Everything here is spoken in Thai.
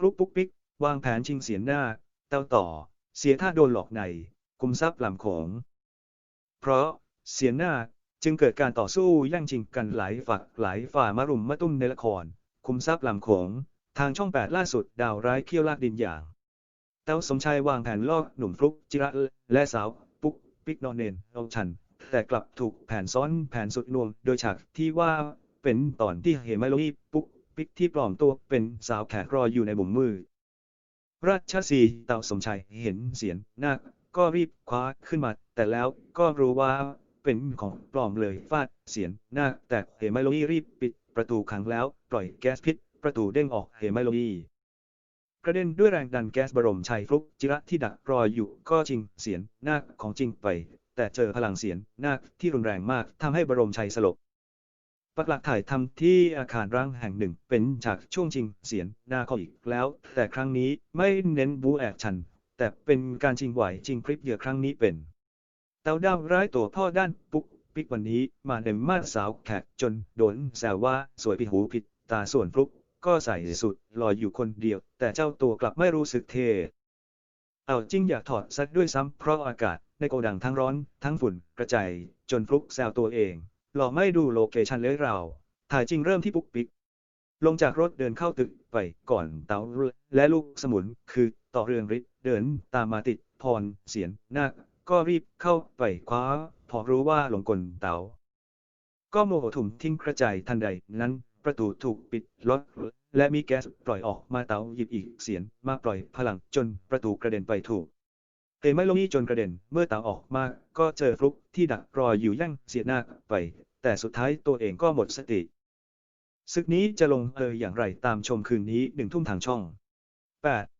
ฟลุกปุ๊กปิ๊ก วางแผนชิงเสียนหน้า เต้าต่อ เสียท่าโดนหลอกในคุมทรัพย์ลำโขงเพราะเสียหน้าจึงเกิดการต่อสู้แย่งชิงกันหลายฝักหลายฝ่ามารุมมาตุ้มในละคร คุมทรัพย์ลำโขงทางช่องแปดล่าสุดดาวร้ายเขี้ยวลากดินอย่าง เต้าสมชายวางแผนล่อหนุ่มฟลุกจิระและสาว ปุ๊กปิ๊กนอนเนนเอาชัน แต่กลับถูกแผนซ้อนแผนสุดนวงโดยฉากที่ว่าเป็นตอนที่เฮมโลอีปุ๊ก ปิกที่ปลอมตัวเป็นสาวแขกรออยู่ในบุมมือ ราชสีเต่าสมชัยเห็นเสียนนาคก็รีบคว้าขึ้นมา แต่แล้วก็รู้ว่าเป็นของปลอมเลยฟาดเสียนนาคแต่เฮมาโลอีรีบปิดประตูขังแล้วปล่อยแก๊สพิษ ประตูเด้งออกเฮมาโลอีกระเด็นด้วยแรงดันแก๊สบรมชัยฟลุกจิระที่ดักรออยู่ก็จริงเสียนนาคของจริงไป แต่เจอพลังเสียนนาคที่รุนแรงมากทำให้บรมชัยสลบ ปักหลักถ่ายทำที่อาคารร้างแห่งหนึ่งเป็นฉากช่วงจริงเสียนนาเขาอีกแล้ว แต่ครั้งนี้ไม่เน้นบูแอคชันแต่เป็นการจริงไหวจริงคลิปเหยื่อครั้งนี้เป็น เต่าดาวร้ายตัวพ่อด้านปุ๊กปิกวันนี้มาในมาสาวแขกจนโดนแซวว่าสวยผิดหูผิดตาส่วนฟลุกก็ใส่สุดลอยอยู่คนเดียว แต่เจ้าตัวกลับไม่รู้สึกเท เอาจริงอยากถอดซักด้วยซ้ำเพราะอากาศในโกดังทั้งร้อนทั้งฝุ่นกระจายจนฟลุกแซวตัวเอง หล่อไม่ดูโลเคชันเลยเรา ถ่ายจริงเริ่มที่ปุ๊กปิ๊ก ลงจากรถเดินเข้าตึกไปก่อนเต๋าและลูกสมุนคือต่อเรืองฤทธิ์เดินตามมาติดพรเสียนนาคก็รีบเข้าไปคว้า พอรู้ว่าหลงกลเต๋าก็โมโหถุ่มทิ้งกระจายทันใดนั้นประตูถูกปิดล็อกและมีแก๊สปล่อยออกมาเต๋าหยิบอีกเสียนมาปล่อยพลังจนประตูกระเด็นไปถูก เตไม่ลงนี้จนกระเด็น เมื่อเต๋าออกมา ก็เจอฟลุกที่ดักรออยู่ยั่งเสียหน้าไป แต่สุดท้ายตัวเองก็หมดสติศึกนี้จะลงเอยอย่างไรตามชมคืนนี้หนึ่งทุ่มทางช่อง 8